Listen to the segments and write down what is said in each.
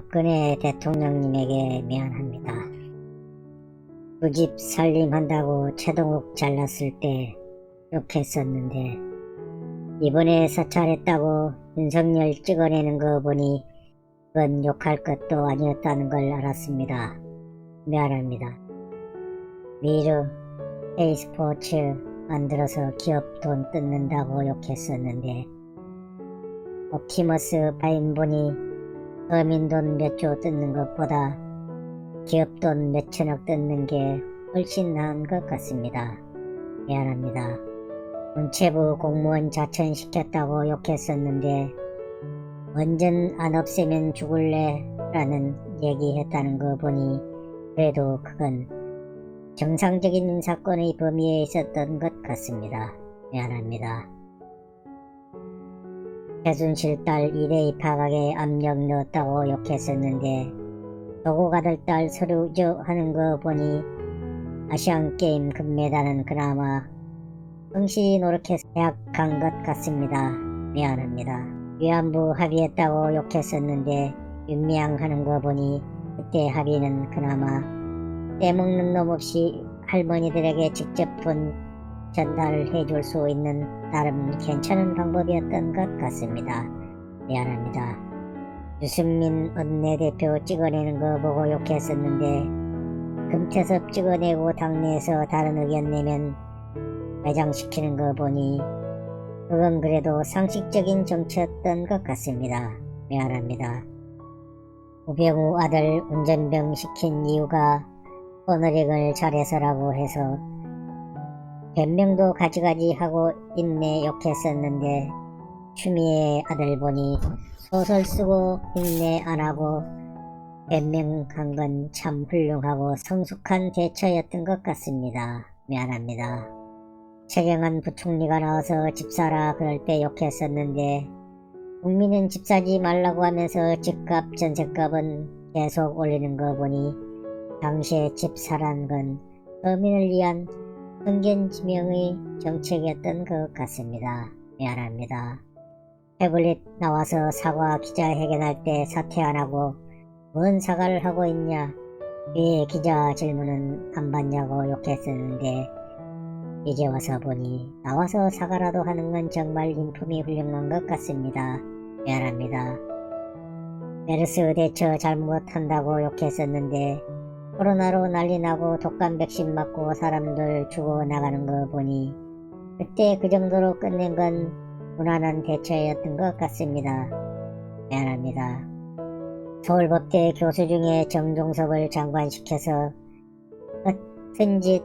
박근혜 대통령님에게 미안합니다. 그 집 살림한다고 최동욱 잘났을 때 욕했었는데 이번에 사찰했다고 윤석열 찍어내는 거 보니 그건 욕할 것도 아니었다는 걸 알았습니다. 미안합니다. 미르 A스포츠 만들어서 기업 돈 뜯는다고 욕했었는데 옵티머스 바인본이 서민 돈 몇 조 뜯는 것보다 기업 돈 몇 천억 뜯는 게 훨씬 나은 것 같습니다. 미안합니다. 문체부 공무원 자천시켰다고 욕했었는데 완전 안 없애면 죽을래 라는 얘기했다는 거 보니 그래도 그건 정상적인 사건의 범위에 있었던 것 같습니다. 미안합니다. 최순실 딸 2대 입학하게 압력 넣었다고 욕했었는데 도고 가들 딸 서류죠 하는 거 보니 아시안게임 금메달은 그나마 성실히 노력해서 계약한 것 같습니다. 미안합니다. 위안부 합의했다고 욕했었는데 윤미향 하는 거 보니 그때 합의는 그나마 떼먹는 놈 없이 할머니들에게 직접 돈 전달해 줄 수 있는 나름 괜찮은 방법이었던 것 같습니다. 미안합니다. 유승민 원내대표 찍어내는 거 보고 욕했었는데 금태섭 찍어내고 당내에서 다른 의견 내면 매장시키는 거 보니 그건 그래도 상식적인 정치였던 것 같습니다. 미안합니다. 우병우 아들 운전병 시킨 이유가 오너링을 잘해서라고 해서 변명도 가지가지 하고 인내 욕했었는데 추미애 아들 보니 소설 쓰고 인내 안 하고 변명한 건 참 훌륭하고 성숙한 대처였던 것 같습니다. 미안합니다. 최경환 부총리가 나와서 집사라 그럴 때 욕했었는데 국민은 집 사지 말라고 하면서 집값 전셋값은 계속 올리는 거 보니 당시에 집 사란 건 서민을 위한 성견지명의 정책이었던 것 같습니다. 미안합니다. 태블릿 나와서 사과 기자회견할 때 사퇴 안 하고 뭔 사과를 하고 있냐 왜 기자 질문은 안 받냐고 욕했었는데 이제 와서 보니 나와서 사과라도 하는 건 정말 인품이 훌륭한 것 같습니다. 미안합니다. 메르스 대처 잘못한다고 욕했었는데 코로나로 난리 나고 독감 백신 맞고 사람들 죽어 나가는 거 보니 그때 그 정도로 끝낸 건 무난한 대처였던 것 같습니다. 미안합니다. 서울법대 교수 중에 정종석을 장관시켜서 같은 짓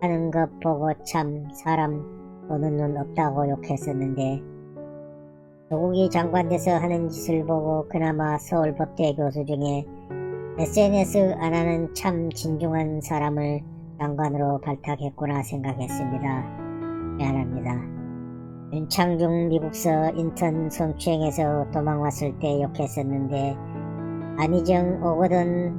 하는 것 보고 참 사람 보는 눈 없다고 욕했었는데 조국이 장관돼서 하는 짓을 보고 그나마 서울법대 교수 중에 SNS 안 하는 참 진중한 사람을 장관으로 발탁했구나 생각했습니다. 미안합니다. 윤창중 미국서 인턴 성추행에서 도망왔을 때 욕했었는데 안희정 오거든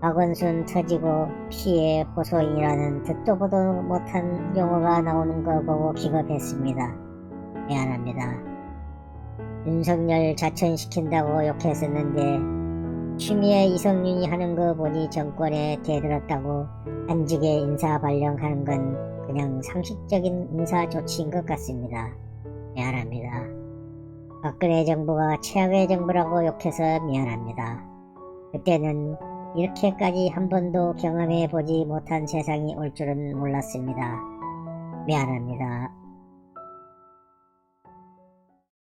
박원순 터지고 피해 호소인이라는 듣도 보도 못한 용어가 나오는 거 보고 기겁했습니다. 미안합니다. 윤석열 자천시킨다고 욕했었는데 취미에 이성윤이 하는 거 보니 정권에 대들었다고 한직에 인사 발령하는 건 그냥 상식적인 인사 조치인 것 같습니다. 미안합니다. 박근혜 정부가 최악의 정부라고 욕해서 미안합니다. 그때는 이렇게까지 한 번도 경험해 보지 못한 세상이 올 줄은 몰랐습니다. 미안합니다.